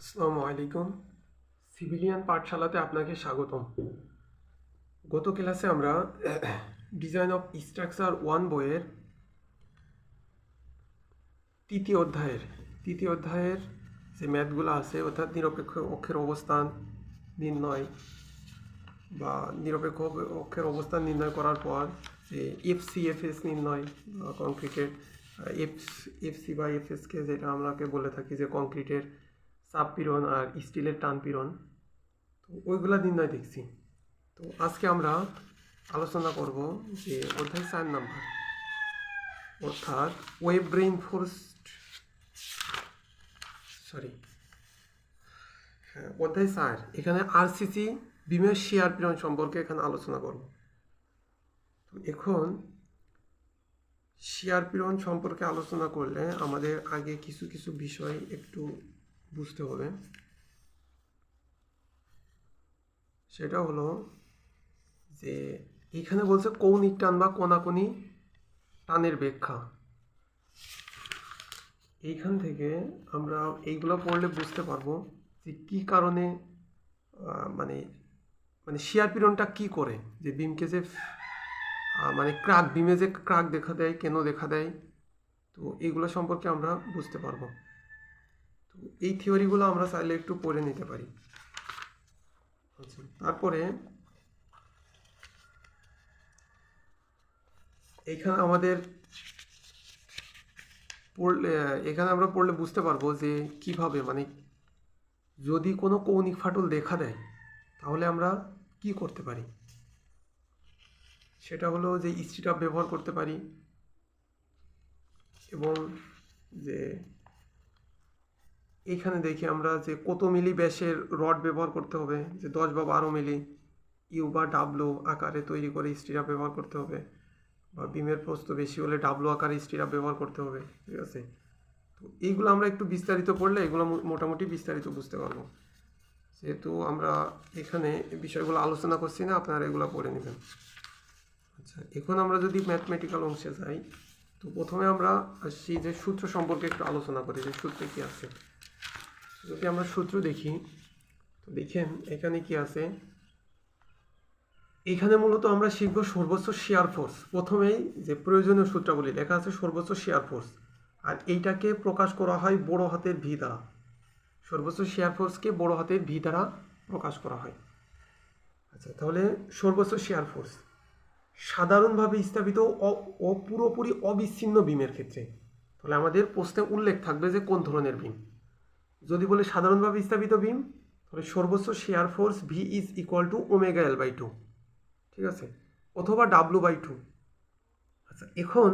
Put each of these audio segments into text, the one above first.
আসসালামু আলাইকুম। সিভিলিয়ান পাঠশালাতে আপনাকে স্বাগতম। গত ক্লাসে আমরা ডিজাইন অফ স্ট্রাকচার ওয়ান বইয়ের তৃতীয় অধ্যায়ের তৃতীয় অধ্যায়ের যে ম্যাথগুলো আছে, অর্থাৎ নিরপেক্ষ অক্ষের অবস্থান নির্ণয় বা নিরপেক্ষ অক্ষের অবস্থান নির্ণয় করার পর যে এফ সি এফ এস নির্ণয় কংক্রিটের এফ এফ সি বা এফ এসকে যেটা আমরাকে বলে থাকি যে কংক্রিটের চাপ পীড়ন আর স্টিলের টান পীড়ন তো ওইগুলা নির্ণয় দেখছি। তো আজকে আমরা আলোচনা করব যে অধ্যায় চার নাম্বার। অর্থাৎ ওয়েব ব্রেইন ফোর্স সরি হ্যাঁ অধ্যায় চার। এখানে আরসিসি বিমের শেয়ার পীড়ন সম্পর্কে এখানে আলোচনা করব। তো এখন শেয়ার পীড়ন সম্পর্কে আলোচনা করলে আমাদের আগে কিছু কিছু বিষয় একটু বুঝতে হবে। সেটা হলো যে এখানে বলছে কৌণিক টান বা কোনাকুনি টানের ব্যাখ্যা। এইখান থেকে আমরা এইগুলো পড়লে বুঝতে পারব যে কি কারণে মানে মানে শিয়ার পীড়নটা কি করে? যে বিমকে যে মানে ক্রাক বিমে যে ক্রাক দেখা দেয়, কেন দেখা দেয়, তো এইগুলো সম্পর্কে আমরা বুঝতে পারব। এই থিওরিগুলো আমরা চাইলে একটু পড়ে নিতে পারি। তারপরে এইখানে আমাদের পড়লে, এখানে আমরা পড়লে বুঝতে পারব যে কীভাবে মানে যদি কোনো কৌণিক ফাটল দেখা দেয়, তাহলে আমরা কি করতে পারি? সেটা হলো যে স্ট্রিটাপ ব্যবহার করতে পারি এবং যে এইখানে দেখি আমরা যে কত মিলি ব্যাসের রড ব্যবহার করতে হবে, যে দশ বা বারো মিলি ইউ বা ডাবলু আকারে তৈরি করে স্টিরাপ ব্যবহার করতে হবে, বা বিমের প্রস্থ বেশি হলে ডাবলু আকারে স্টিরাপ ব্যবহার করতে হবে, ঠিক আছে? তো এইগুলো আমরা একটু বিস্তারিত পড়লে এগুলো মোটামুটি বিস্তারিত বুঝতে পারব। যেহেতু আমরা এখানে বিষয়গুলো আলোচনা করছি না, আপনারা এগুলো পড়ে নেবেন। আচ্ছা এখন আমরা যদি ম্যাথমেটিক্যাল অংশে যাই, তো প্রথমে আমরা আসছি যে সূত্র সম্পর্কে একটু আলোচনা করি, যে সূত্রে কী আছে। যদি আমরা সূত্র দেখি, তো দেখেন এখানে কি আছে? এখানে মূলত আমরা শিখব সর্বোচ্চ শেয়ার ফোর্স প্রথমেই যে প্রয়োজনীয় সূত্রগুলি লেখা আছে সর্বোচ্চ শেয়ার ফোর্স আর এইটাকে প্রকাশ করা হয় বড় হাতের ভি দ্বারা। সর্বোচ্চ শেয়ার ফোর্সকে বড় হাতের ভি দ্বারা প্রকাশ করা হয়। আচ্ছা তাহলে সর্বোচ্চ শেয়ার ফোর্স সাধারণভাবে স্থাপিত অ- ও পুরোপুরি অবিচ্ছিন্ন বিমের ক্ষেত্রে। তাহলে আমাদের প্রশ্নে উল্লেখ থাকবে যে কোন ধরনের বিম? যদি বলে সাধারণভাবে স্থাপিত বিম তাহলে সর্বোচ্চ shear force V is equal to omega L by two ঠিক আছে? অথবা ডাব্লু বাই টু আচ্ছা এখন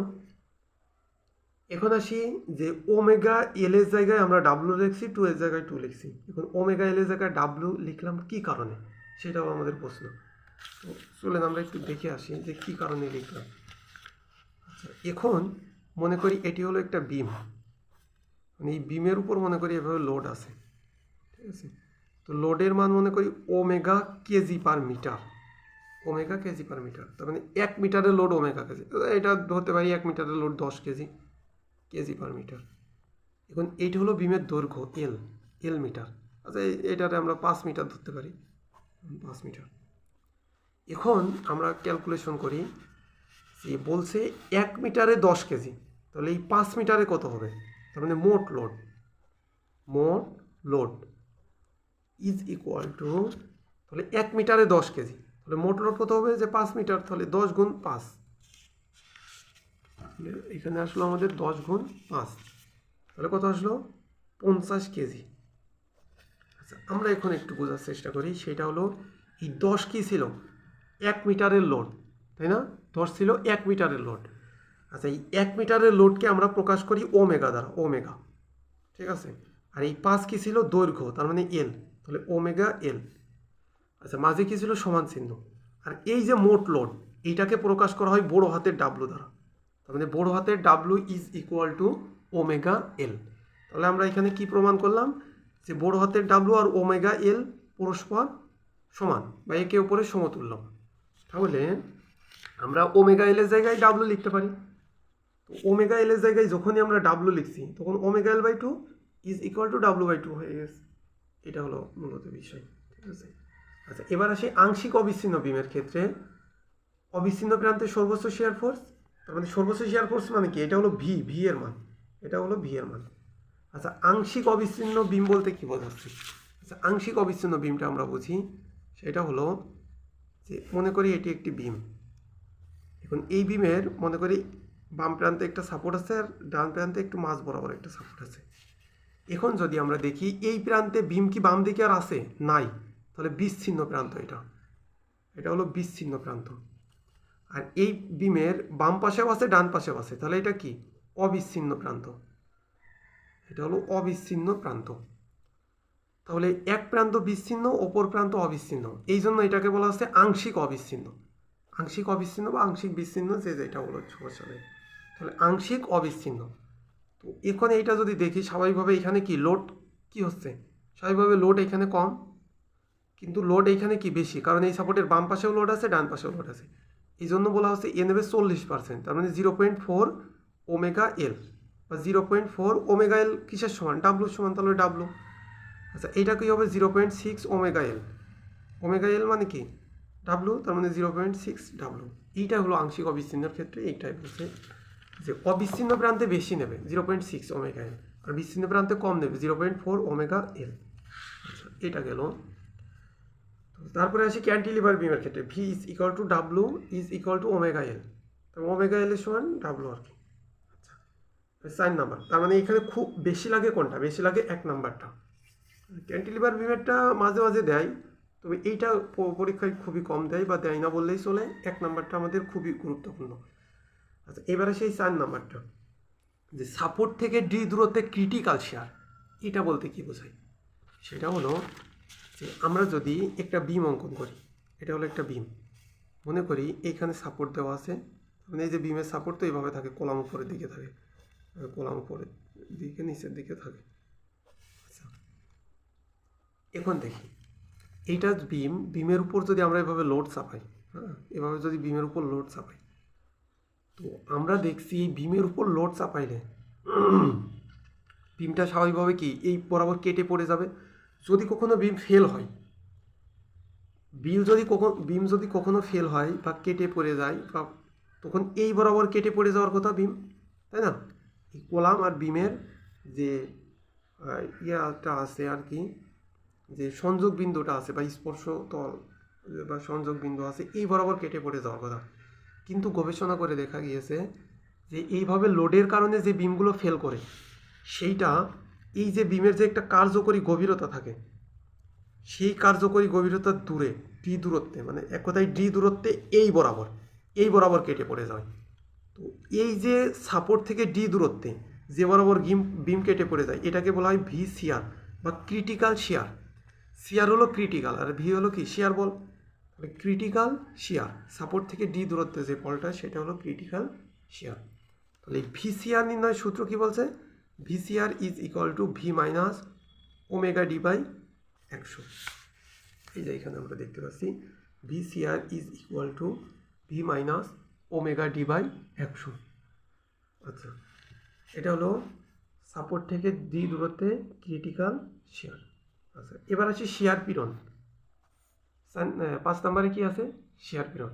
এখন আসি যে ওমেগা এল এর জায়গায় আমরা ডাব্লু লিখছি টু এর জায়গায় টু লিখছি। এখন ওমেগা এল এর জায়গায় ডাব্লু লিখলাম কি কারণে? সেটাও আমাদের প্রশ্ন। তো চলেন আমরা একটু দেখে আসি যে কি কারণে লিখলাম। আচ্ছা এখন মনে করি এটি হলো একটা বিম মানে এই বিমের উপর মনে করি এভাবে লোড আছে, ঠিক আছে? তো লোডের মান মনে করি omega kg per metre omega kg per metre তার মানে এক মিটারের লোড ওমেগা কেজি এটা ধরতে পারি এক মিটারের লোড দশ কেজি কেজি পার মিটার এখন এইটা হলো বিমের দৈর্ঘ্য এল এল মিটার আচ্ছা এটাতে আমরা পাঁচ মিটার ধরতে পারি, পাঁচ মিটার এখন আমরা ক্যালকুলেশন করি যে বলছে এক মিটারে দশ কেজি তাহলে এই পাঁচ মিটারে কত হবে? তার মানে মোট লোড মোট লোড ইজ ইকুয়াল টু তাহলে এক মিটারে দশ কেজি, তাহলে মোট লোড কত হবে? যে পাঁচ মিটার তাহলে দশ গুণ পাঁচ। এখানে আসলো আমাদের দশ গুণ পাঁচ। তাহলে কত আসলো? পঞ্চাশ কেজি। আচ্ছা আমরা এখন একটু বোঝার চেষ্টা করি, সেটা হলো এই দশ কী ছিল? এক মিটারের লোড তাই না? দশ ছিল এক মিটারের লোড আচ্ছা এই এক মিটারের লোডকে আমরা প্রকাশ করি ওমেগা দ্বারা, ওমেগা। ঠিক আছে? আর এই পাঁচ কী ছিল? দৈর্ঘ্য, তার মানে এল তাহলে ওমেগা এল আচ্ছা মাঝে কী ছিল? সমান চিহ্ন। আর এই যে মোট লোড, এইটাকে প্রকাশ করা হয় বড় হাতের ডাব্লু দ্বারা। তার মানে বড় হাতের W is equal to omega L তাহলে আমরা এখানে কি প্রমাণ করলাম? যে বড় হাতের ডাব্লু আর ওমেগা এল পরস্পর সমান, বা একে অপরের সমতুল্য। তাহলে আমরা ওমেগা এলের জায়গায় ডাব্লু লিখতে পারি। ওমেগা এল এর জায়গায় যখনই আমরা ডাব্লু লিখছি, তখন omega L by two is equal to W by two হয়ে গেছে। এটা হলো মূলত বিষয়, ঠিক আছে? আচ্ছা এবার আসি আংশিক অবিচ্ছিন্ন বিমের ক্ষেত্রে। অবিচ্ছিন্ন প্রান্তে সর্বোচ্চ শেয়ার ফোর্স তার মানে সর্বোচ্চ শেয়ার ফোর্স মানে কি? এটা হলো ভি ভি এর মান। এটা হলো ভি এর মান। আচ্ছা আংশিক অবিচ্ছিন্ন বিম বলতে কি বোঝাচ্ছে? আচ্ছা আংশিক অবিচ্ছিন্ন বিমটা আমরা বুঝি। সেটা হলো যে, মনে করি এটি একটি বিম। এখন এই বিমের, মনে করি বাম প্রান্তে একটা সাপোর্ট আছে আর ডান প্রান্তে একটু মাঝ বরাবর একটা সাপোর্ট আছে। এখন যদি আমরা দেখি, এই প্রান্তে বিম কি বাম দিকে আর আছে? নাই। তাহলে বিচ্ছিন্ন প্রান্ত এটা। এটা হলো বিচ্ছিন্ন প্রান্ত। আর এই বিমের বাম পাশেও আছে, ডান পাশেও আছে। তাহলে এটা কি? অবিচ্ছিন্ন প্রান্ত। এটা হলো অবিচ্ছিন্ন প্রান্ত। তাহলে এক প্রান্ত বিচ্ছিন্ন, অপর প্রান্ত অবিচ্ছিন্ন। এই জন্য এটাকে বলা হচ্ছে আংশিক অবিচ্ছিন্ন। আংশিক অবিচ্ছিন্ন বা আংশিক বিচ্ছিন্ন যে যেটা বলো সমস্যা নেই তাহলে আংশিক অবিচ্ছিন্ন। তো এখন এইটা যদি দেখি, স্বাভাবিকভাবে এখানে কি লোড কি হচ্ছে? স্বাভাবিকভাবে লোড এখানে কম, কিন্তু লোড এখানে কি বেশি? কারণ এই সাপোর্টের বাম পাশেও লোড আছে, ডান পাশেও লোড আছে। এই জন্য বলা হচ্ছে এ নেবে চল্লিশ পার্সেন্ট তার মানে zero point four omega L বা zero point four omega L কিসের সমান? ডাব্লু সমান, তাহলে ডাব্লু আচ্ছা এইটা কি হবে? Zero point six omega L omega L মানে কি? ডাব্লু তার মানে জিরো পয়েন্ট সিক্স ডাব্লু এইটা হলো আংশিক অবিচ্ছিন্নের ক্ষেত্রে, এইটাই বলছে যে অবিচ্ছিন্ন প্রান্তে বেশি নেবে zero point six omega L আর বিচ্ছিন্ন প্রান্তে কম নেবে zero point four omega L আচ্ছা এটা গেল। তারপরে আসি ক্যান্টিলিভার বিমের ক্ষেত্রে। V is equal to W is equal to omega L omega L সমান ডাব্লু আর কি। আচ্ছা সাইন নাম্বার তার মানে এখানে খুব বেশি লাগে কোনটা? বেশি লাগে এক নাম্বারটা ক্যান্টিলিভার বিমেরটা মাঝে মাঝে দেয়, তবে এইটা পরীক্ষায় খুবই কম দেয় বা দেয় না বললেই চলে। এক নাম্বারটা আমাদের খুবই গুরুত্বপূর্ণ। আচ্ছা এবারে সেই চার নাম্বারটা। যে সাপোর্ট থেকে ডি দূরত্বে ক্রিটিক্যাল শেয়ার এটা বলতে কি বোঝায়? সেটা হলো যে আমরা যদি একটা বিম অঙ্কন করি, এটা হলো একটা বিম মনে করি এইখানে সাপোর্ট দেওয়া আছে মানে এই যে বিমের সাপোর্ট তো এইভাবে থাকে কলাম উপরের দিকে থাকে কলাম উপরের দিকে, নিচের দিকে থাকে। আচ্ছা এখন দেখি, এইটা বিম বিমের উপর যদি আমরা এভাবে লোড চাপাই হ্যাঁ এভাবে যদি বিমের উপর লোড চাপাই তো আমরা দেখছি এই বিমের উপর লোড চাপাইলে। বিমটা স্বাভাবিকভাবে কি? এই বরাবর কেটে পড়ে যাবে। যদি কখনো বিম ফেল হয় বিল যদি কখন বিম যদি কখনো ফেল হয় বা কেটে পড়ে যায় বা তখন এই বরাবর কেটে পড়ে যাওয়ার কথা বিম তাই না? এই কলাম আর বিমের যে ইয়াটা আছে আর কি, যে সংযোগ বিন্দুটা আছে বা স্পর্শ তল বা সংযোগ বিন্দু আছে, এই বরাবর কেটে পড়ে যাওয়ার কথা। কিন্তু গবেষণা করে দেখা গিয়েছে যে এইভাবে লোডের কারণে যে বিমগুলো ফেল করে, সেইটা এই যে বিমের যে একটা কার্যকরী গভীরতা থাকে, সেই কার্যকরী গভীরতার দূরে ডি দূরত্বে মানে এক কথায় ডি দূরত্বে এই বরাবর এই বরাবর কেটে পড়ে যায়। তো এই যে সাপোর্ট থেকে ডি দূরত্বে যে বরাবর গিম বিম কেটে পড়ে যায়, এটাকে বলা হয় ভি শিয়ার বা ক্রিটিক্যাল শেয়ার সিয়ার হলো ক্রিটিক্যাল আর ভি হলো কি? শেয়ার বল। ক্রিটিক্যাল শেয়ার সাপোর্ট থেকে ডি দূরত্বে যে বলটা সেটা হলো ক্রিটিক্যাল শেয়ার তাহলে ভিসিআর নির্ণয় সূত্র কি বলছে? VCR is equal to V minus omega D by একশো। এই যে এখানে আমরা দেখতে পাচ্ছি VCR is equal to V minus omega D by একশো। আচ্ছা এটা হলো সাপোর্ট থেকে ডি দূরত্বে ক্রিটিক্যাল শেয়ার আচ্ছা এবার আছে শেয়ার আহ, পাঁচ নম্বরে কি আছে? শেয়ার পীড়ন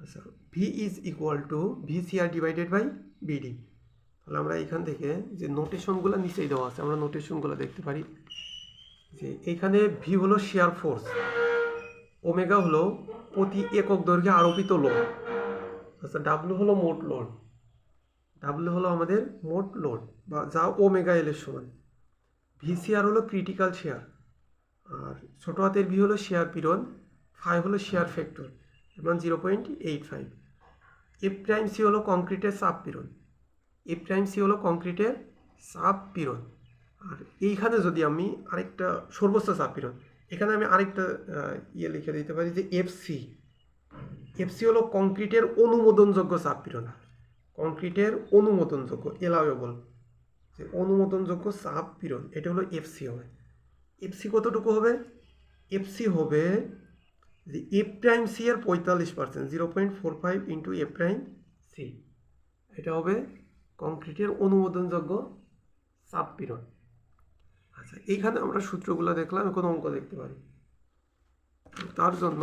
আচ্ছা V is equal to V CR divided by BD তাহলে আমরা এখান থেকে যে নোটেশনগুলো নিচেই দেওয়া আছে, আমরা নোটেশনগুলো দেখতে পারি। যে এখানে ভি হলো শেয়ার ফোর্স ওমেগা হলো প্রতি একক দৈর্ঘ্যে আরোপিত লোড। আচ্ছা ডাব্লু হলো মোট লোড। ডাব্লু হলো আমাদের মোট লোড, বা যা ওমেগা এল এর সমান। ভিসিআর হলো ক্রিটিক্যাল শেয়ার আর ছোটো হাতের ভি হলো শেয়ার পিরন ফাইভ হলো শেয়ার ফ্যাক্টর এবং zero point eight five F prime C হলো কংক্রিটের চাপ পীড়ন। এফ প্রাইম সি হলো কংক্রিটের চাপ পীড়ন। আর এইখানে যদি আমি আরেকটা সর্বোচ্চ চাপ পীড়ন, এখানে আমি আরেকটা ইয়ে লিখে দিতে পারি যে এফ সি এফ সি হলো কংক্রিটের অনুমোদনযোগ্য চাপ পীড়ন। কংক্রিটের অনুমোদনযোগ্য, এলাওয়েবল। যে অনুমোদনযোগ্য চাপ পীড়ন, এটা হলো এফসি হবে। এফসি কতটুকু হবে? এফসি হবে যে এফ প্রাইম সি এর পঁয়তাল্লিশ percent zero point four five into F prime C এটা হবে কংক্রিটের অনুমোদনযোগ্য চাপ পীড়ন আচ্ছা এইখানে আমরা সূত্রগুলো দেখলাম এখন অঙ্ক দেখতে পারি। তার জন্য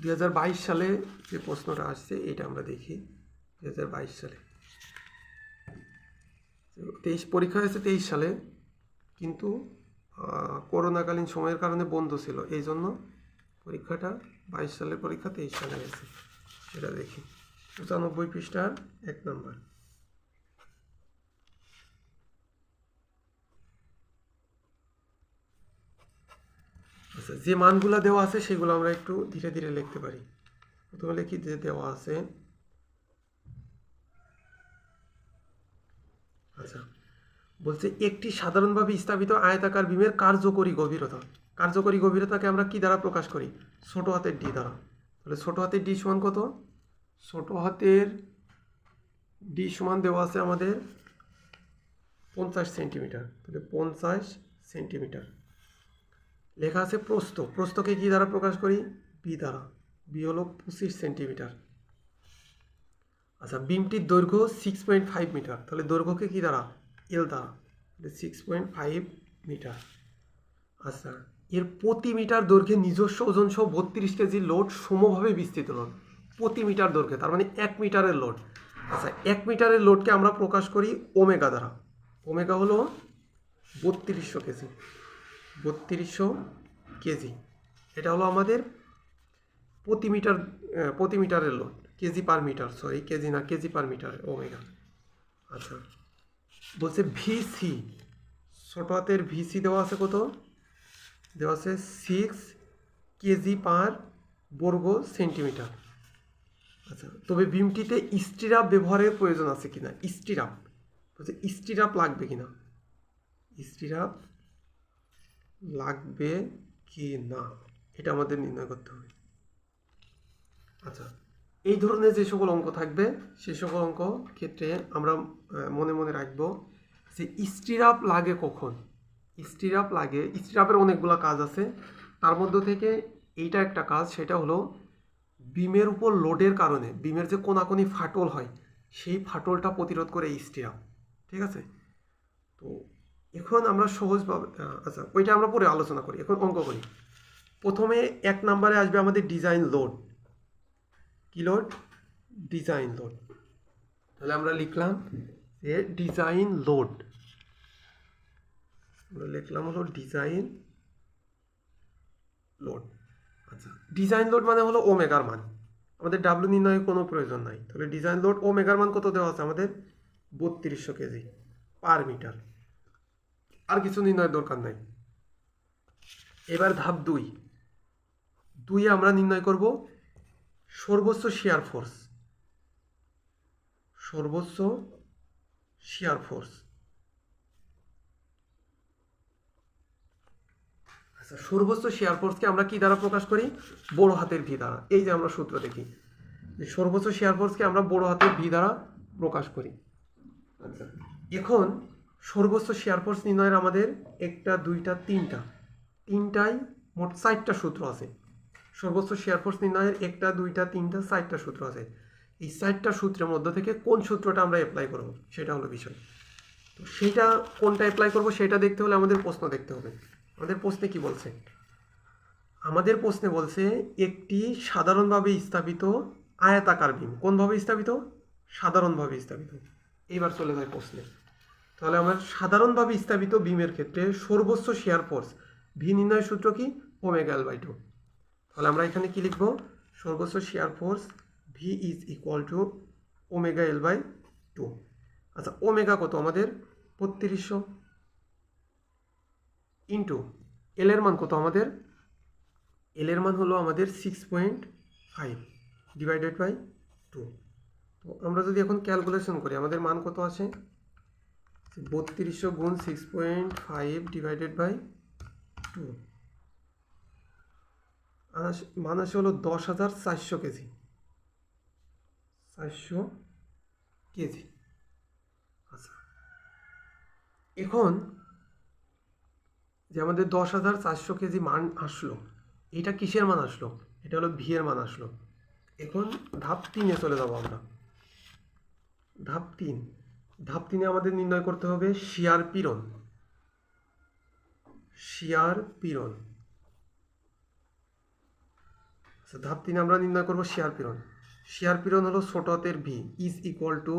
দু হাজার বাইশ সালে যে প্রশ্নটা আসছে, এটা আমরা দেখি দু হাজার বাইশ সালে। তেইশ, পরীক্ষা হয়েছে তেইশ সালে, কিন্তু করোনাকালীন সময়ের কারণে বন্ধ ছিল, এই জন্য পরীক্ষাটা বাইশ সালের পরীক্ষা, তেইশ সালে হয়েছে সেটা দেখি। পঁচানব্বই পৃষ্ঠার এক নম্বর। আচ্ছা যে মানগুলো দেওয়া আছে, সেগুলো আমরা একটু ধীরে ধীরে লিখতে পারি। প্রথমে লিখি যে দেওয়া আছে। আচ্ছা বলছে, একটি সাধারণভাবে স্থাপিত আয়তাকার বিমের কার্যকরী গভীরতা। কার্যকরী গভীরতাকে আমরা কি দ্বারা প্রকাশ করি? ছোট হাতের ডি দ্বারা। তাহলে ছোট হাতের ডি সমান কত? ছোট হাতের ডি সমান দেওয়া আছে আমাদের পঞ্চাশ সেন্টিমিটার। তাহলে পঞ্চাশ সেন্টিমিটার। লেখা আছে প্রস্থ। প্রস্থকে কি দ্বারা প্রকাশ করি? বি দ্বারা। বি হলো পঁচিশ সেন্টিমিটার। আচ্ছা বিমটির দৈর্ঘ্য সিক্স পয়েন্ট ফাইভ মিটার তাহলে দৈর্ঘ্যকে কি দ্বারা? এল দ্বারা। সিক্স পয়েন্ট ফাইভ মিটার আচ্ছা এর প্রতি মিটার দৈর্ঘ্যে নিজস্ব ওজন সহ বত্রিশ কেজি লোড সমভাবে বিস্তৃত লোড প্রতি মিটার দৈর্ঘ্যে, তার মানে এক মিটারের লোড আচ্ছা এক মিটারের লোডকে আমরা প্রকাশ করি ওমেগা দ্বারা। ওমেগা হলো বত্রিশশো কেজি। বত্রিশশো কেজি। এটা হলো আমাদের প্রতি মিটার প্রতি মিটারের load kg per metre sorry kg না, কেজি পার মিটার, ওমেগা। আচ্ছা বলছে ভিসি। ছোট হাতের ভিসি দেওয়া আছে কত? দেওয়া আছে সিক্স কেজি পার বর্গ সেন্টিমিটার আচ্ছা তবে বিমটিতে স্টিরাপ ব্যবহারের প্রয়োজন আছে কিনা? স্টিরাপ বলছে স্টিরাপ লাগবে কিনা? স্টিরাপ লাগবে কি না এটা আমাদের নির্ণয় করতে হবে। আচ্ছা এই ধরনের যে সকল অঙ্ক থাকবে, সে সকল অঙ্ক ক্ষেত্রে আমরা মনে মনে রাখব যে স্টিরাপ লাগে কখন? স্টিরাপ লাগে। স্টিরাপের অনেকগুলো কাজ আছে। তার মধ্যে থেকে এইটা একটা কাজ, সেটা হলো বিমের উপর লোডের কারণে, বিমের যে কোনাকুনি ফাটল হয়, সেই ফাটলটা প্রতিরোধ করে স্টিরাপ ঠিক আছে? তো এখন আমরা সহজভাবে আচ্ছা ওইটা আমরা পরে আলোচনা করি। এখন অঙ্ক করি। প্রথমে এক নম্বরে আসবে আমাদের ডিজাইন লোড কি লোড ডিজাইন লোড তাহলে আমরা লিখলাম যে ডিজাইন লোড আমরা লিখলাম হলো ডিজাইন লোড আচ্ছা ডিজাইন লোড মানে হলো ওমেগার মান। আমাদের ডাব্লু নির্ণয়ের কোনো প্রয়োজন নাই। তাহলে ডিজাইন লোড ওমেগার মান কত দেওয়া আছে? আমাদের বত্রিশশো কেজি পার মিটার আর কিছু নির্ণয়ের দরকার নাই। এবার ধাপ দুই। দুই আমরা নির্ণয় করব সর্বোচ্চ শেয়ার ফোর্স সর্বোচ্চ শেয়ার ফোর্স সর্বোচ্চ শেয়ার ফোর্সকে আমরা কি দ্বারা প্রকাশ করি? বড় হাতের ভি দ্বারা। এই যে আমরা সূত্র দেখি যে সর্বোচ্চ শেয়ার ফোর্সকে আমরা বড় হাতের ভি দ্বারা প্রকাশ করি। আচ্ছা। এখন সর্বোচ্চ শেয়ার ফোর্স নির্ণয়ের আমাদের একটা দুইটা তিনটা। তিনটাই মোট চারটা সূত্র আছে। সর্বোচ্চ শেয়ার ফোর্স নির্ণয়ের একটা দুইটা তিনটা চারটা সূত্র আছে। এই চারটা সূত্রের মধ্যে থেকে কোন সূত্রটা আমরা অ্যাপ্লাই করব সেটা হলো বিষয়। তো সেটা কোনটা অ্যাপ্লাই করব সেটা দেখতে হলে আমাদের প্রশ্ন দেখতে হবে। আমাদের প্রশ্নে কি বলছে? আমাদের প্রশ্নে বলছে, একটি সাধারণভাবে স্থাপিত আয়তাকার বিম। কোনভাবে স্থাপিত? সাধারণভাবে স্থাপিত। এইবার চলে যায় প্রশ্নে। তাহলে আমার সাধারণভাবে স্থাপিত বিমের ক্ষেত্রে সর্বোচ্চ শেয়ার ফোর্স ভি নির্ণয় সূত্র কি? ওমেগা এল বাই টু তাহলে আমরা এখানে কি লিখব? সর্বোচ্চ shear force V is equal to omega L by two আচ্ছা ওমেগা কত আমাদের? বত্রিশশো। ইন্টু এল এর মান কত আমাদের? এলের মান হলো আমাদের six point five divided by two তো আমরা যদি এখন ক্যালকুলেশন করি, আমাদের মান কত আছে? বত্রিশশো গুণ six point five divided by two মান আসে হলো দশ হাজার চারশো কেজি। চারশো কেজি। আচ্ছা। এখন যে আমাদের দশ হাজার চারশো কেজি মান আসলো। এটা কিসের মান আসলো? এটা হলো ভি এর মান আসলো। এখন ধাপ তিনে চলে যাব আমরা। ধাপ তিন। ধাপ তিনে আমাদের নির্ণয় করতে হবে শিয়ার পীড়ন। শিয়ার পীড়ন। আচ্ছা ধাপ তিনে আমরা নির্ণয় করব শিয়ার পীড়ন। শিয়ার পীড়ন হলো ছোট হাতের V, is equal to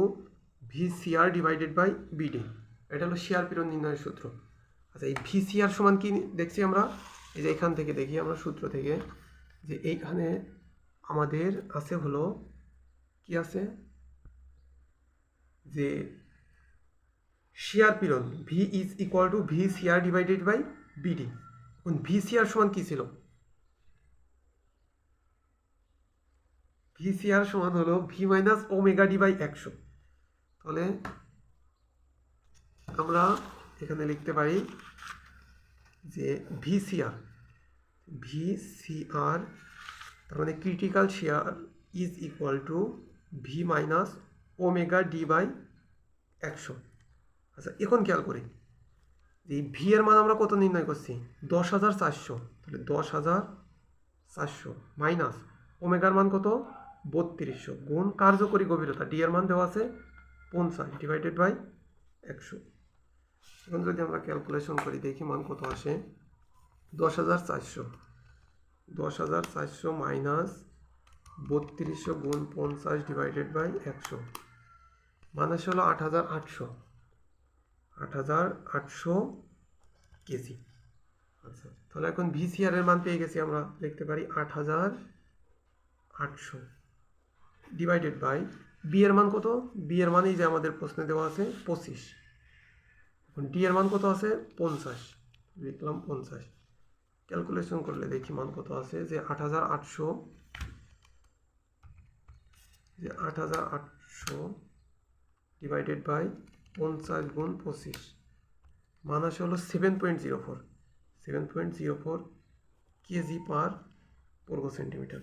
V CR divided by BD এটা হলো শিয়ার পীড়ন নির্ণয়ের সূত্র। আচ্ছা এই ভি সিআর সমান কি দেখছি আমরা? এই যে এখান থেকে দেখি আমরা সূত্র থেকে, যে এইখানে আমাদের আছে হলো, কি আছে? যে শিয়ার পীড়ন V is equal to V CR divided by BD V CR সমান কি ছিল? ভি সিআর সমান হলো V minus omega D by একশো। তাহলে আমরা এখানে লিখতে পারি যে ভি সিআর ভি সিআর তার মানে critical shear is equal to V minus omega D by একশো। আচ্ছা এখন খেয়াল করি যে ভি এর মান আমরা কত নির্ণয় করছি? দশ হাজার চারশো। তাহলে দশ হাজার চারশো মাইনাস ওমেগার মান কত? বত্রিশশো। গুণ কার্যকরী গভীরতা ডি এর মান দেওয়া আছে পঞ্চাশ ডিভাইডেড বাই একশো। এখন যদি আমরা ক্যালকুলেশন করি, দেখি মান কত আসে? দশ হাজার চারশো। দশ হাজার চারশো মাইনাস বত্রিশশো গুণ পঞ্চাশ ডিভাইডেড বাই একশো। মানে হলো আট হাজার আটশো। আট হাজার আটশো কেজি আচ্ছা তাহলে এখন ভিসিআর এর মান পেয়ে গেছি আমরা। দেখতে পারি আট হাজার আটশো ডিভাইডেড বাই বি এর মান কত? বি এর মানেই যে আমাদের প্রশ্নে দেওয়া আছে পঁচিশ। এখন ডি এর মান কত আছে? পঞ্চাশ। লিখলাম পঞ্চাশ। ক্যালকুলেশন করলে দেখি মান কত আছে? যে আট হাজার আটশো। যে আট হাজার আটশো ডিভাইডেড বাই পঞ্চাশ গুণ পঁচিশ। মান আসে হলো seven point zero four seven point zero four kg per বর্গ সেন্টিমিটার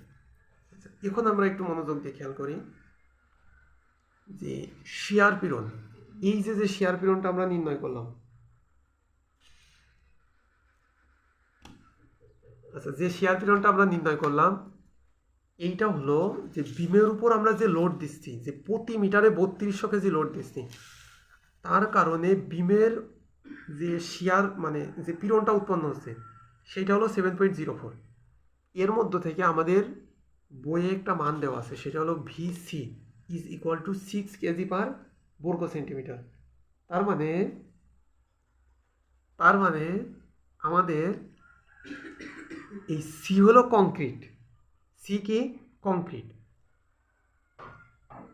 এখন আমরা একটু মনোযোগ দিয়ে খেয়াল করি যে শিয়ার পীড়ন এই যে যে শেয়ার পীড়নটা আমরা নির্ণয় করলাম। আচ্ছা যে শেয়ার পীড়নটা আমরা নির্ণয় করলাম, এইটা হলো যে বিমের উপর আমরা যে লোড দিচ্ছি, যে প্রতি মিটারে বত্রিশশো কেজি লোড দিচ্ছি, তার কারণে বিমের যে শেয়ার মানে যে পীড়নটা উৎপন্ন হচ্ছে, সেটা হলো সেভেন পয়েন্ট জিরো ফোর এর মধ্য থেকে আমাদের বইয়ে একটা মান দেওয়া আছে, সেটা হলো V C is equal to six kg per বর্গ সেন্টিমিটার। তার মানে তার মানে আমাদের এই সি হলো কংক্রিট সি কি কংক্রিট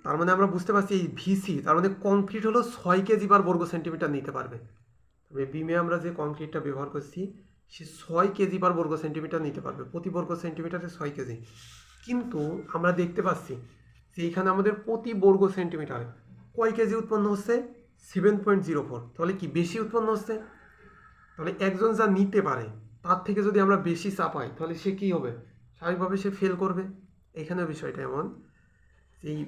তার মানে আমরা বুঝতে পারছি এই ভিসি তার মানে কংক্রিট হলো ছয় কেজি পার বর্গ সেন্টিমিটার নিতে পারবে। তবে বিমে আমরা যে কংক্রিটটা ব্যবহার করছি, সে ছয় কেজি পার বর্গ সেন্টিমিটার নিতে পারবে। প্রতি বর্গ সেন্টিমিটারে ছয় কেজি। কিন্তু আমরা দেখতে পাচ্ছি যে এখানে আমাদের প্রতি বর্গ সেন্টিমিটারে কয় কেজি উৎপন্ন হচ্ছে? সেভেন পয়েন্ট জিরো ফোর তাহলে কি বেশি উৎপন্ন হচ্ছে? তাহলে একজন যা নিতে পারে, তার থেকে যদি আমরা বেশি চাপাই, তাহলে সে কী হবে? স্বাভাবিকভাবে সে ফেল করবে। এখানে বিষয়টা এমন এই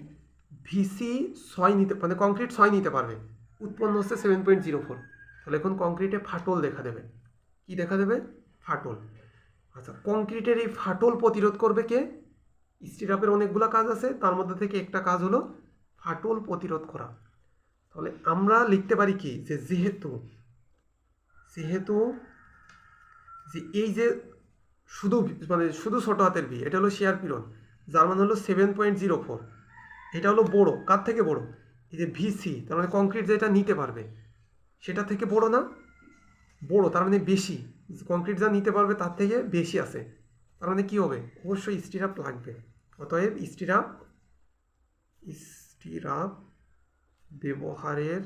ভিসি ছয় নিতে মানে কংক্রিট ছয় নিতে পারবে। উৎপন্ন হচ্ছে সেভেন পয়েন্ট জিরো ফোর তাহলে এখন কংক্রিটে ফাটল দেখা দেবে। কি দেখা দেবে? ফাটল। আচ্ছা কংক্রিটের এই ফাটল প্রতিরোধ করবে কে? স্টিরাপের অনেকগুলো কাজ আছে, তার মধ্যে থেকে একটা কাজ হলো ফাটল প্রতিরোধ করা। তাহলে আমরা লিখতে পারি কি? যে যেহেতু যেহেতু যে এই যে শুধু মানে শুধু ছোট হাতের ভি এটা হলো শেয়ার পীড়ন, যার মানে হলো সেভেন পয়েন্ট জিরো ফোর এটা হলো বড়, কার থেকে বড়? এই যে ভিসি তার মানে কংক্রিট যেটা নিতে পারবে, সেটা থেকে বড় না? বড়, তার মানে বেশি। কংক্রিট যা নিতে পারবে, তার থেকে বেশি আছে। তার মানে কী হবে? অবশ্যই স্টিরাপ লাগবে। অতএব স্টিরাপ স্টিরাপ ব্যবহারের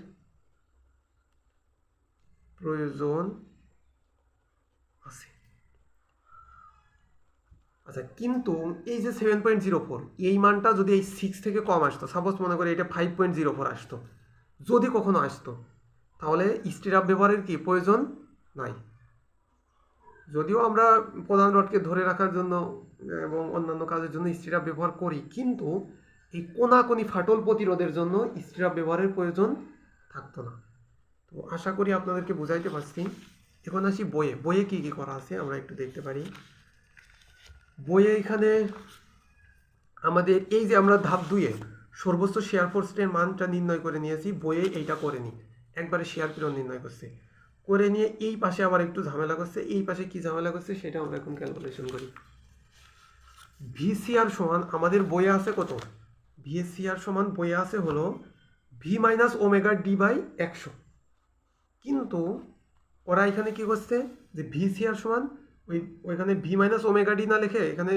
প্রয়োজন আছে। আচ্ছা কিন্তু এই যে সেভেন পয়েন্ট জিরো ফোর এই মানটা যদি এই সিক্স থেকে কম আসতো সাপোজ মনে করি এটা ফাইভ পয়েন্ট জিরো ফোর আসতো, যদি কখনো আসতো, তাহলে স্টিরাপ ব্যবহারের কি প্রয়োজন? নাই। যদিও আমরা প্রধান রডকে ধরে রাখার জন্য এবং অন্যান্য কাজের জন্য স্টিরাপ ব্যবহার করি, কিন্তু এই কোনাকোনি ফাটল প্রতিরোধের জন্য স্টিরাপ ব্যবহারের প্রয়োজন থাকতো না। তো আশা করি আপনাদেরকে বুঝাইতে পারছি। এখন আসি বইয়ে। বইয়ে কী কী করা আছে আমরা একটু দেখতে পারি। বইয়ে এখানে আমাদের এই যে আমরা ধাপ দুয়ে সর্বোচ্চ শেয়ার ফোর্সের মানটা নির্ণয় করে নিয়েছি, বইয়ে এইটা করে নিই একবারে শেয়ার পীড়ন নির্ণয় করছে। করে নিয়ে এই পাশে আবার একটু ঝামেলা করছে। এই পাশে কি ঝামেলা করছে সেটা আমরা এখন ক্যালকুলেশন করি। ভিসিআর সমান আমাদের বইয়ে আছে কত? ভিএসিআর সমান বইয়ে আছে হলো V minus omega D by একশো। কিন্তু ওরা এখানে কি করছে? যে ভিসিআর সমান ওই ওইখানে ভি মাইনাস ওমেগা ডি না লিখে এখানে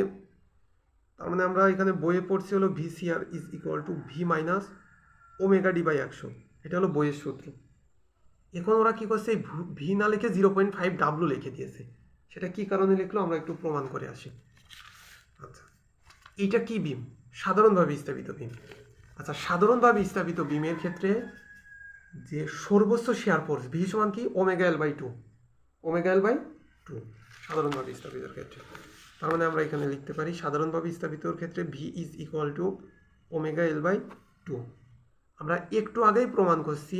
তার মানে আমরা এখানে বইয়ে পড়ছি হলো VCR is equal to V minus omega D by একশো। এটা হলো বইয়ের সূত্র। এখন ওরা কি করছে? ভি না লিখে জিরো পয়েন্ট ফাইভ ডাব্লু লিখে দিয়েছে। সেটা কি কারণে লিখলো? আমরা একটু প্রমাণ করে আসি। আচ্ছা এইটা কি বিম সাধারণভাবে স্থাপিত বিম আচ্ছা সাধারণভাবে স্থাপিত বিমের ক্ষেত্রে যে সর্বোচ্চ শেয়ার ফোর্স ভি সমান কি? Omega L by two omega L by two সাধারণভাবে স্থাপিতর ক্ষেত্রে। তার মানে আমরা এখানে লিখতে পারি, সাধারণভাবে স্থাপিতর ক্ষেত্রে V is equal to omega L by two আমরা একটু আগেই প্রমাণ করছি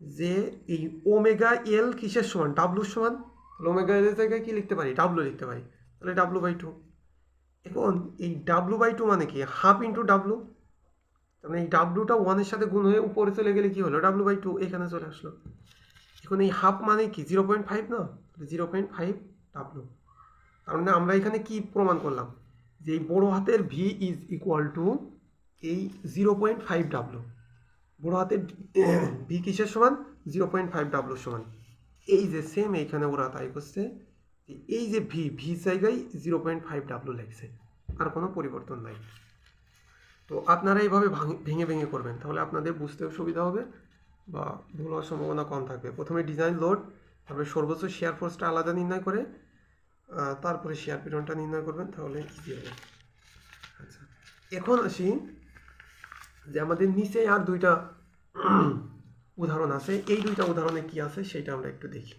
যে এই ওমেগা এল কিসের সমান? ডাব্লুর সমান? তাহলে ওমেগা এল জায়গায় কি লিখতে পারি? ডাব্লু লিখতে পারি। তাহলে ডাব্লু বাই টু এখন এই ডাব্লু বাই টু মানে কি? হাফ ইন্টু ডাব্লু তাহলে এই ডাব্লুটা ওয়ানের সাথে গুণ হয়ে উপরে চলে গেলে কি হলো? ডাব্লু বাই টু এখানে চলে আসলো। এখন এই হাফ মানে কি? জিরো পয়েন্ট ফাইভ না? জিরো পয়েন্ট ফাইভ ডাব্লু তার মানে আমরা এখানে কি প্রমাণ করলাম? যে এই বড়ো হাতের ভি ইজ ইকুয়াল টু এই জিরো পয়েন্ট ফাইভ ডাব্লু বড়ো হাতের ভি কিসের সমান? জিরো পয়েন্ট ফাইভ ডাব্লুর সমান। এই যে সেম এইখানে ওরা তাই করছে। এই যে ভি ভি জায়গায় জিরো পয়েন্ট ফাইভ ডাব্লু লাগছে আর কোনো পরিবর্তন নাই। তো আপনারা এইভাবে ভাঙে- ভেঙে করবেন, তাহলে আপনাদের বুঝতেও সুবিধা হবে বা ভুল হওয়ার সম্ভাবনা কম থাকবে। প্রথমে ডিজাইন লোড তারপরে সর্বোচ্চ শেয়ার ফোর্সটা আলাদা নির্ণয় করে তারপরে শেয়ার পিরনটা নির্ণয় করবেন, তাহলে ইজি হবে। আচ্ছা এখন আসি যে আমাদের নিচে আর দুইটা উদাহরণ আছে। এই দুইটা উদাহরণে কি আছে, সেটা আমরা একটু দেখি।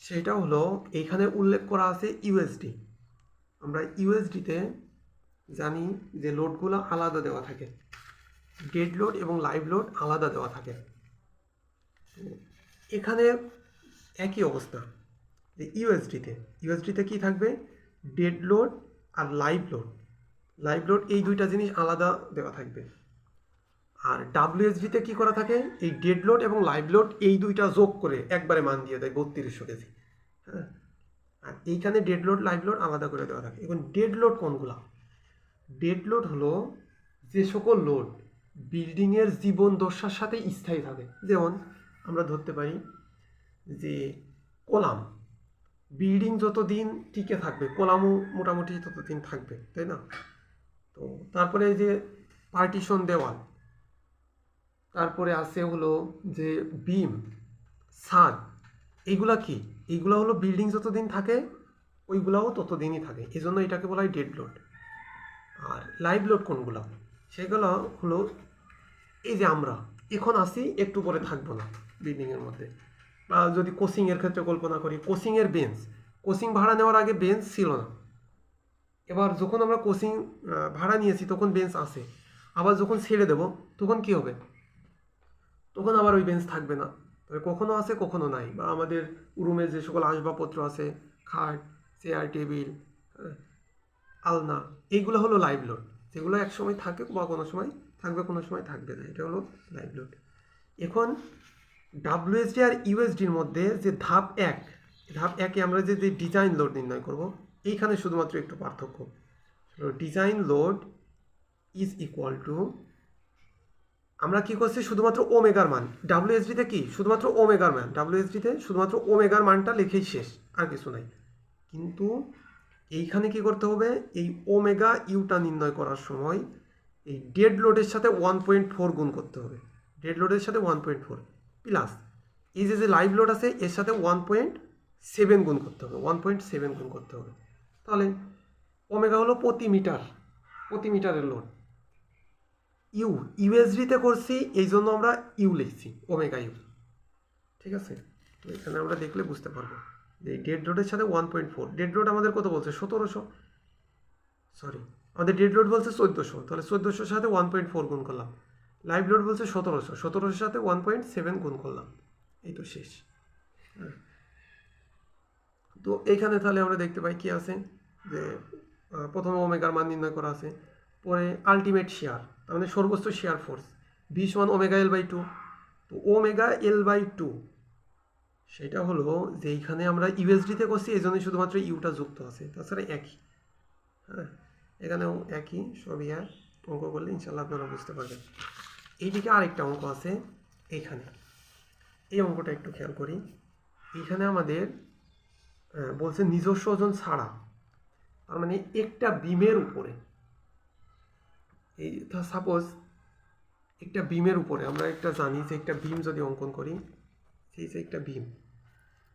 সেটা হলো এইখানে উল্লেখ করা আছে ইউএসডি আমরা ইউএসডিতে জানি যে লোডগুলো আলাদা দেওয়া থাকে। ডেড লোড এবং লাইভ লোড আলাদা দেওয়া থাকে। এখানে একই অবস্থা যে ইউএসডিতে ইউএসডিতে কি থাকবে? ডেড লোড আর লাইভ লোড লাইভ লোড এই দুইটা জিনিস আলাদা দেওয়া থাকবে। আর ডাব্লিউএসডিতে কী করা থাকে? এই ডেড লোড এবং লাইভ লোড এই দুইটা যোগ করে একবারে মান দিয়ে দেয় বত্রিশশো কেজি। হ্যাঁ? আর এইখানে ডেড লোড লাইভ লোড আলাদা করে দেওয়া থাকে। এখন ডেড লোড কোনগুলা? ডেড লোড হলো যে সকল লোড বিল্ডিংয়ের জীবন দশার সাথে স্থায়ী থাকে। যেমন আমরা ধরতে পারি যে কলাম। বিল্ডিং যতদিন টিকে থাকবে, কলামও মোটামুটি ততদিন থাকবে, তাই না? তো তারপরে যে পার্টিশন দেওয়াল তারপরে আছে হলো যে বিম ছাদ এইগুলা কি? এইগুলা হলো বিল্ডিং যতদিন থাকে, ওইগুলাও ততদিনই থাকে। এই জন্য এটাকে বলা হয় ডেড লোড আর লাইভ লোড কোনগুলো? সেগুলো হলো এই যে আমরা, এখন আসি একটু পরে থাকব না বিল্ডিংয়ের মধ্যে। বা যদি কোচিংয়ের ক্ষেত্রে কল্পনা করি কোচিংয়ের বেঞ্চ কোচিং ভাড়া নেওয়ার আগে বেঞ্চ ছিল না। এবার যখন আমরা কোচিং ভাড়া নিয়েছি, তখন বেঞ্চ আসে আবার যখন ছেড়ে দেব, তখন কি হবে? তখন আবার ওই বেঞ্চ থাকবে না। তবে কখনো আছে, কখনো নাই। বা আমাদের রুমে যে সকল আসবাবপত্র আছে, খাট চেয়ার টেবিল আলনা এইগুলো হলো লাইভ লোড যেগুলো এক সময় থাকে বা কোনো সময় থাকবে, কোনো সময় থাকবে না। এটা হলো লাইভ লোড এখন ডাব্লিউএসডি আর ইউএসডির মধ্যে যে ধাপ এক, ধাপ একে আমরা যে ডিজাইন লোড নির্ণয় করব, এইখানে শুধুমাত্র একটু পার্থক্য। Design load is equal to আমরা কি করছি? শুধুমাত্র ওমেগার মান। ডাব্লিউএসডিতে কি? শুধুমাত্র ওমেগার মান। ডাব্লিউএসডিতে শুধুমাত্র ওমেগার মানটা লিখেই শেষ। আর কিছু নাই। কিন্তু এইখানে কি করতে হবে? এই ওমেগা ইউটা নির্ণয় করার সময় এই ডেড লোডের সাথে ওয়ান পয়েন্ট ফোর গুণ করতে হবে। ডেড লোডের সাথে ওয়ান পয়েন্ট ফোর প্লাস এই যে যে লাইভ লোড আছে, এর সাথে ওয়ান পয়েন্ট সেভেন গুণ করতে হবে। ওয়ান পয়েন্ট সেভেন গুণ করতে হবে। তাহলে ওমেগা হলো প্রতি মিটার। প্রতি মিটারের লোড। ইউ ইউএসডিতে করছি এই জন্য আমরা ইউ লিখছি, ওমেগা ইউ ঠিক আছে? এখানে আমরা দেখলে বুঝতে পারব যে ডেড লোডের সাথে one point four dead load আমাদের কত বলছে? সতেরোশো। সরি আমাদের ডেড লোড বলছে চোদ্দোশো। তাহলে চোদ্দোশোর সাথে ওয়ান পয়েন্ট ফোর গুণ করলাম। লাইভ লোড বলছে সতেরোশো। সতেরোশোর সাথে ওয়ান পয়েন্ট সেভেন গুণ করলাম। এই তো শেষ। হ্যাঁ। তো এইখানে তাহলে আমরা দেখতে পাই কি আছে? যে প্রথমে ওমেগার মান নির্ণয় করা আছে। পরে আলটিমেট শেয়ার তার মানে সর্বোচ্চ শেয়ার ফোর্স ভি সমান ওমেগা এল বাই টু তো ওমেগা এল বাই টু সেটা হলো যে এইখানে আমরা ইউএসডিতে করছি এই জন্যই শুধুমাত্র ইউটা যুক্ত আছে, তাছাড়া একই হ্যাঁ? এখানেও একই, সবই এক অঙ্ক করলে ইনশাল্লাহ আপনারা বুঝতে পারবেন। এইদিকে আরেকটা অঙ্ক আছে, এইখানে। এই অঙ্কটা একটু খেয়াল করি। এইখানে আমাদের বলছে নিজস্ব ওজন ছাড়া, তার মানে একটা বিমের উপরে এই সাপোজ একটা বিমের উপরে, আমরা একটা জানি যে একটা বিম যদি অঙ্কন করি, সেই যে একটা বিম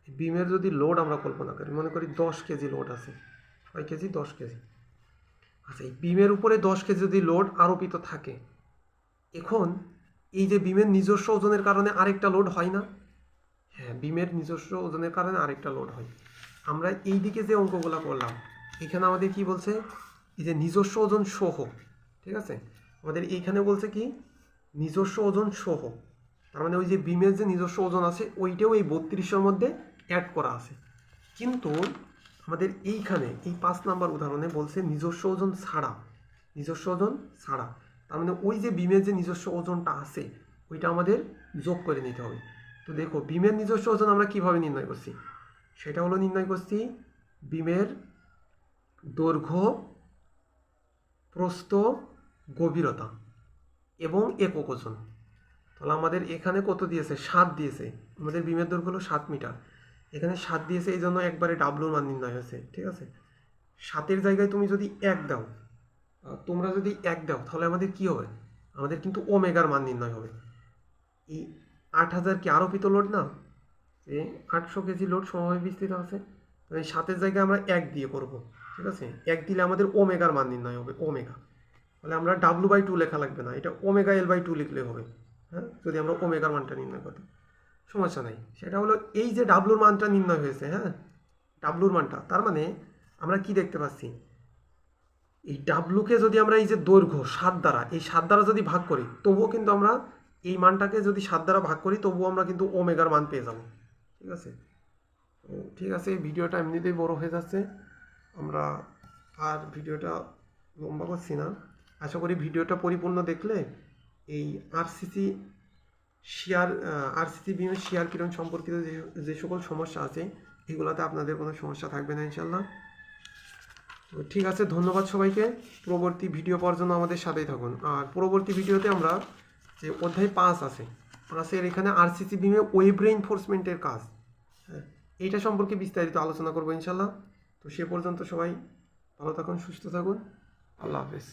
বিমের যদি লোড আমরা কল্পনা করি, মনে করি দশ কেজি লোড আছে কয় কেজি, দশ কেজি। আচ্ছা এই বিমের উপরে দশ কেজি যদি লোড আরোপিত থাকে, এখন এই যে বিমের নিজস্ব ওজনের কারণে আরেকটা লোড হয় না? হ্যাঁ বিমের নিজস্ব ওজনের কারণে আরেকটা লোড হয়। আমরা এই দিকে যে অঙ্কগুলো করলাম, এখানে আমাদের কি বলছে? এই যে নিজস্ব ওজন সহ ঠিক আছে? আমাদের এইখানে বলছে কি? নিজস্ব ওজন সহ। তার মানে ওই যে বিমের যে নিজস্ব ওজন আছে, ওইটাও এই বত্রিশের মধ্যে অ্যাড করা আছে। কিন্তু আমাদের এইখানে এই পাঁচ নাম্বার উদাহরণে বলছে নিজস্ব ওজন ছাড়া। নিজস্ব ওজন ছাড়া। তার মানে ওই যে বিমের যে নিজস্ব ওজনটা আছে, ওইটা আমাদের যোগ করে নিতে হবে। তো দেখো, বিমের নিজস্ব ওজন আমরা কীভাবে নির্ণয় করছি? সেটা হলো নির্ণয় করছি বিমের দৈর্ঘ্য, প্রস্থ গভীরতা এবং একক ওজন। তাহলে আমাদের এখানে কত দিয়েছে? সাত দিয়েছে। আমাদের বিমের দৈর্ঘ্য হলো সাত মিটার। এখানে সাত দিয়েছে, এই জন্য একবারে ডাবলুর মান নির্ণয় হয়েছে, ঠিক আছে? সাতের জায়গায় তুমি যদি এক দাও তোমরা যদি এক দাও, তাহলে আমাদের কি হবে? আমাদের কিন্তু ওমেগার মান নির্ণয় হবে। এই আট হাজার কি আরোপিত লোড না? যে আটশো কেজি লোড সমভাবে বিস্তৃত আছে। সাতের জায়গায় আমরা এক দিয়ে করব, ঠিক আছে? এক দিলে আমাদের ওমেগার মান নির্ণয় হবে, ওমেগা। তাহলে আমরা ডাব্লু বাই টু লেখা লাগবে না। এটা ওমেগা এল বাই টু লিখলে হবে। হ্যাঁ? যদি আমরা ওমেগার মানটা নির্ণয় করি। সমস্যা নাই। সেটা হলো এই যে ডাব্লুর মানটা নির্ণয় হয়েছে হ্যাঁ? ডাব্লুর মানটা। তার মানে আমরা কি দেখতে পাচ্ছি? এই ডাব্লুকে যদি আমরা এই যে দৈর্ঘ্য, সাত দ্বারা, এই সাত দ্বারা যদি ভাগ করি, তবুও কিন্তু আমরা এই মানটাকে যদি সাত দ্বারা ভাগ করি, তবুও আমরা কিন্তু ওমেগার মান পেয়ে যাব। ঠিক আছে? ঠিক আছে এই ভিডিওটা এমনিতেই বড় হয়ে যাচ্ছে। আমরা আর ভিডিওটা লম্বা করছি না। আশা করি ভিডিওটা পরিপূর্ণ দেখলে এই আরসিসি শেয়ার আরসিসি বিমের শেয়ার কিরণ সম্পর্কিত যে সকল সমস্যা আছে, এগুলোতে আপনাদের কোনো সমস্যা থাকবে না ইনশাল্লাহ তো ঠিক আছে, ধন্যবাদ সবাইকে। পরবর্তী ভিডিও পাওয়ার জন্য আমাদের সাথেই থাকুন। আর পরবর্তী ভিডিওতে আমরা যে অধ্যায় পাঁচ আছে, পাঁচের এখানে আরসিসি বিমে ওয়েব রেইনফোর্সমেন্টের কাজ। হ্যাঁ এইটা সম্পর্কে বিস্তারিত আলোচনা করব ইনশাল্লাহ তো সে পর্যন্ত সবাই ভালো থাকুন, সুস্থ থাকুন। আল্লাহ হাফেজ।